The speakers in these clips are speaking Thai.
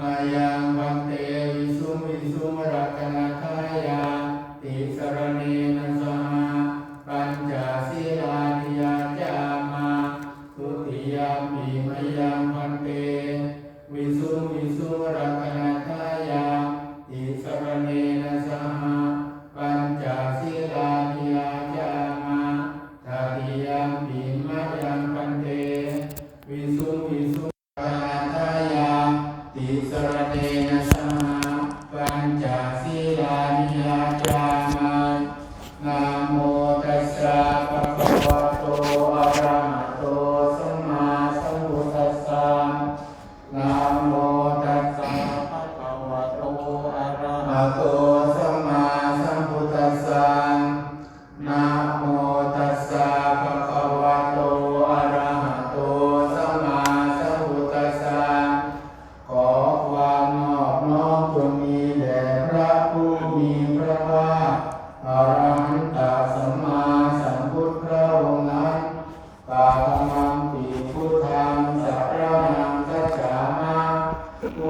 ม สีลานิยาจา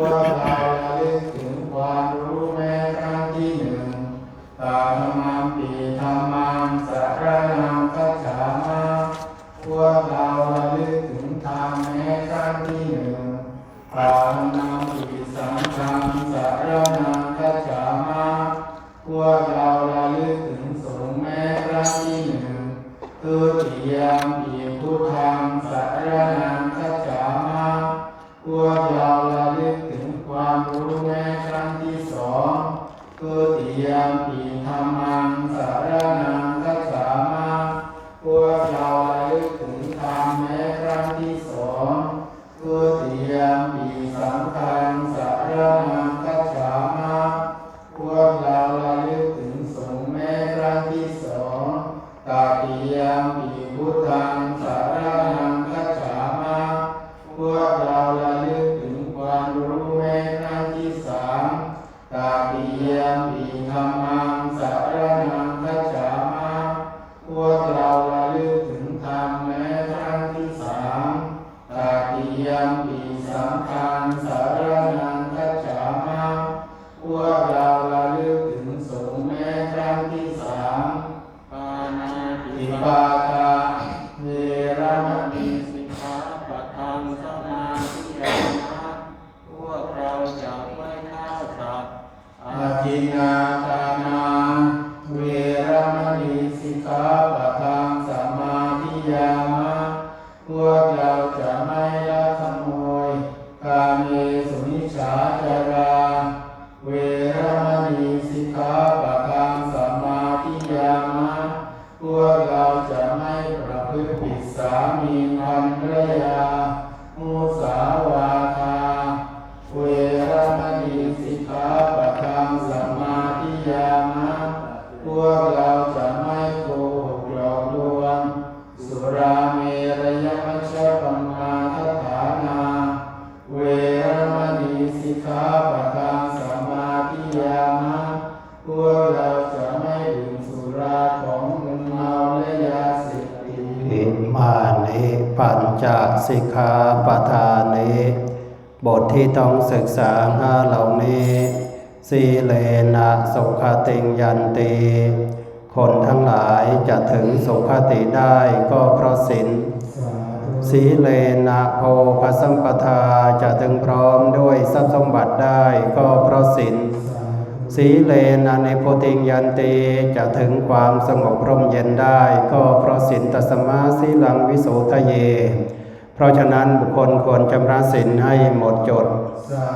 พว ยามปีธรรมังสารนังกัสสามาพวกเราระลึกถึงธรรมแม้ครั้งที่สองทุติยมปีินาทานาเวรมณีสิกขาปะทังสมาธิยามาพวกเราจะไม่ละขโมยกาเมสุมิชาจารา เวรมณีสิกขาปะทังสัมมาทิยามะพวกเราจะไม่ประพฤติผิดสามีพันรยามุสาวา สิขาปทังสมาทิยามะพวกเราจะไม่ดื่มสุราของมึนเมาและยาเสพติดอิมานิปัญจสิกขาปทานิบทที่ต้องศึกษาห้าเหล่านี้ สีเลนะสุขติงยันติคนทั้งหลายจะถึงสุขติได้ก็เพราะศีล สีเลนะโภคสัมปทาจะถึงพร้อมด้วยทรัพย์สมบัติได้ก็เพราะศีลสีเลนะในโพธิงยันติจะถึงความสงบร่มเย็นได้ก็เพราะสินตสมาสีลังวิโสทะเย เพราะฉะนั้นบุคคลควรชำระสินให้หมดจดสา